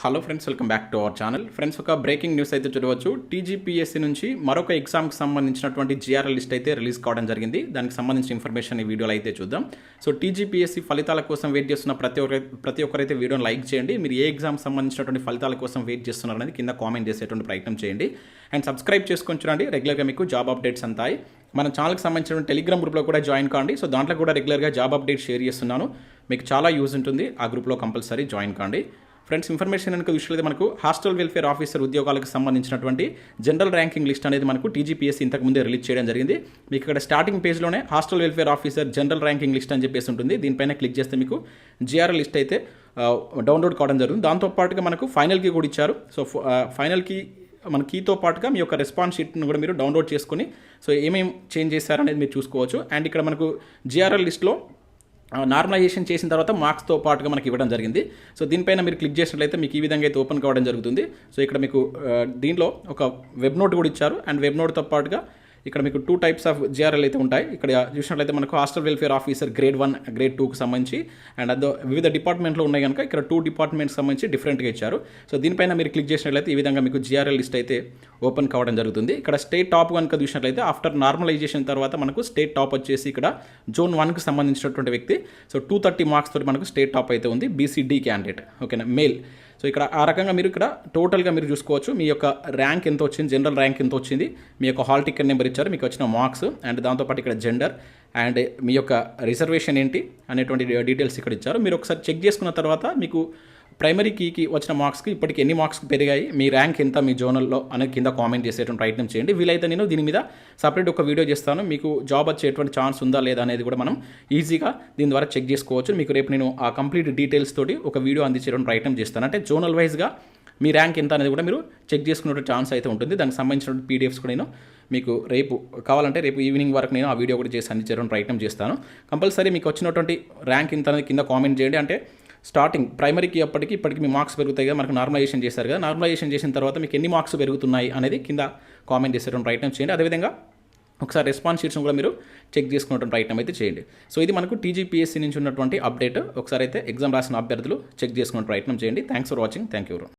Hello friends welcome back to our channel friends ఒక breaking news అయితే చూడవచ్చు. TGPSC నుంచి మరొక ఎగ్జామ్కి సంబంధించినటువంటి జిఆర్ఎల్ లిస్ట్ అయితే రిలీజ్ కావడం జరిగింది. దానికి సంబంధించిన ఇన్ఫర్మేషన్ ఈ వీడియోలో అయితే చూద్దాం. సో టీజీపీఎస్సీ ఫలితాల కోసం వెయిట్ చేస్తున్న ప్రతి ఒక్కరి ప్రతి ఒక్కరైతే వీడియోని లైక్ చేయండి. మీరు ఏ ఎగ్జామ్ సంబంధించినటువంటి ఫలితాల కోసం వెయిట్ చేస్తున్నారు అనేది కింద కామెంట్ చేసేటువంటి ప్రయత్నం చేయండి. అండ్ సబ్స్క్రైబ్ చేసుకొని చూడండి. రెగ్యులర్గా మీకు జాబ్ అప్డేట్స్ అంతాయి. మన ఛానల్కి సంబంధించిన టెలిగ్రామ్ గ్రూప్లో కూడా జాయిన్ కాండి. సో దాంట్లో కూడా రెగ్యులర్గా జాబ్ అప్డేట్ షేర్ చేస్తున్నాను. మీకు చాలా యూజ్ ఉంటుంది. ఆ గ్రూప్లో కంపల్సరీ జాయిన్ కాండి. ఫ్రెండ్స్ ఇన్ఫర్మేషన్ కనుక విషయంలో మనకు హాస్టల్ వెల్ఫేర్ ఆఫీసర్ ఉద్యోగాలకు సంబంధించినటువంటి జనరల్ ర్యాంకింగ్ లిస్ట్ అనేది మనకు టీజీపీఎస్సీ ఇంతకు ముందే రిలీజ్ చేయడం జరిగింది. మీకు ఇక్కడ starting పేజ్లోనే hostel welfare officer general ranking list అని చెప్పేసి ఉంటుంది. దీనిపైన క్లిక్ చేస్తే మీకు జిఆర్ఎల్ లిస్ట్ అయితే డౌన్లోడ్ కావడం జరుగుతుంది. దాంతో పాటుగా మనకు ఫైనల్కి కూడా ఇచ్చారు. సో ఫైనల్కి మన కీతో పాటుగా మీ యొక్క రెస్పాన్స్ షీట్ను కూడా మీరు డౌన్లోడ్ చేసుకుని సో ఏమేమి చేంజ్ చేశారనేది మీరు చూసుకోవచ్చు. అండ్ ఇక్కడ మనకు జిఆర్ఎల్ లిస్ట్లో నార్మలైజేషన్ చేసిన తర్వాత మార్క్స్తో పాటుగా మనకి ఇవ్వడం జరిగింది. సో దీనిపైన మీరు క్లిక్ చేసినట్లయితే మీకు ఈ విధంగా అయితే ఓపెన్ కావడం జరుగుతుంది. సో ఇక్కడ మీకు దీనిలో ఒక వెబ్ నోట్ కూడా ఇచ్చారు. అండ్ వెబ్ నోట్తో పాటుగా ఇక్కడ మీకు టూ టైప్స్ ఆఫ్ జిఆర్ఎల్ అయితే ఉంటాయి. ఇక్కడ చూసినట్లయితే మనకు hostel welfare officer grade one grade టూకి సంబంధించి అండ్ అదో వివిధ డిపార్ట్మెంట్లో ఉన్నాయి కనుక ఇక్కడ టూ డిపార్ట్మెంట్స్ సంబంధించి డిఫరెంట్గా ఇచ్చారు. సో దీనిపైన మీరు క్లిక్ చేసినట్లయితే ఈ విధంగా మీకు జిఆర్ఎల్ లిస్ట్ అయితే ఓపెన్ కావడం జరుగుతుంది. ఇక్కడ స్టేట్ టాప్ కనుక చూసినట్లయితే ఆఫ్టర్ నార్మలైజేషన్ తర్వాత మనకు స్టేట్ టాప్ వచ్చేసి ఇక్కడ జోన్ వన్కి సంబంధించినటువంటి వ్యక్తి. సో టూ థర్టీ మార్క్స్ తోటి మనకు స్టేట్ టాప్ అయితే ఉంది. బీసీడీ క్యాండిడేట్ ఓకేనా మేల్ సో ఇక్కడ ఆ రకంగా మీరు ఇక్కడ టోటల్గా మీరు చూసుకోవచ్చు. మీ యొక్క ర్యాంక్ ఎంత వచ్చింది? జనరల్ ర్యాంక్ ఎంత వచ్చింది? మీ యొక్క హాల్ టికెట్ నెంబర్ ఇచ్చారు. మీకు వచ్చిన మార్క్స్ అండ్ దాంతోపాటు ఇక్కడ జెండర్ అండ్ మీ యొక్క రిజర్వేషన్ ఏంటి అనేటువంటి డీటెయిల్స్ ఇక్కడ ఇచ్చారు. మీరు ఒకసారి చెక్ చేసుకున్న తర్వాత మీకు ప్రైమరీ కీకి వచ్చిన మార్క్స్కి ఇప్పటికి ఎన్ని మార్క్స్ పెరిగాయి? మీ ర్యాంక్ ఎంత? మీ జోనల్లో అనేది కింద కామెంట్ చేసేటువంటి ప్రయత్నం చేయండి. వీలైతే నేను దీని మీద సపరేట్ ఒక వీడియో చేస్తాను. మీకు జాబ్ వచ్చేటువంటి ఛాన్స్ ఉందా లేదా అనేది కూడా మనం ఈజీగా దీని ద్వారా చెక్ చేసుకోవచ్చు. మీకు రేపు నేను ఆ కంప్లీట్ డీటెయిల్స్ తోటి ఒక వీడియో అందించేటువంటి ప్రయత్నం చేస్తాను. అంటే జోనల్ వైజ్గా మీ ర్యాంక్ ఎంత అనేది కూడా మీరు చెక్ చేసుకునే ఛాన్స్ అయితే ఉంటుంది. దానికి సంబంధించిన పీడిఎఫ్స్ కూడా నేను మీకు రేపు కావాలంటే రేపు ఈవినింగ్ వరకు నేను ఆ వీడియో కూడా చేసి అందించడానికి ప్రయత్నం చేస్తాను. కంపల్సరీ మీకు వచ్చినటువంటి ర్యాంక్ ఎంత అనేది కింద కామెంట్ చేయండి. అంటే స్టార్టింగ్ ప్రైమరీకి అప్పటికి ఇప్పటికి మీ మార్క్స్ పెరుగుతాయి కదా మనకు నార్మలైజేషన్ చేశారు కదా. నార్మలైజేషన్ చేసిన తర్వాత మీకు ఎన్ని మార్క్స్ పెరుగుతున్నాయి అనేది కింద కామెంట్ చేసేటువంటి ప్రయత్నం చేయండి. అదేవిధంగా ఒకసారి రెస్పాన్స్ షీట్స్ని కూడా మీరు చెక్ చేసుకున్నటువంటి ప్రయత్నం అయితే చేయండి. సో ఇది మనకు టీజీపీఎస్సీ నుంచి ఉన్నటువంటి అప్డేట్ ఒకసారి అయితే ఎగ్జామ్ రాసిన అభ్యర్థులు చెక్ చేసుకునే ప్రయత్నం చేయండి. Thanks for watching thank you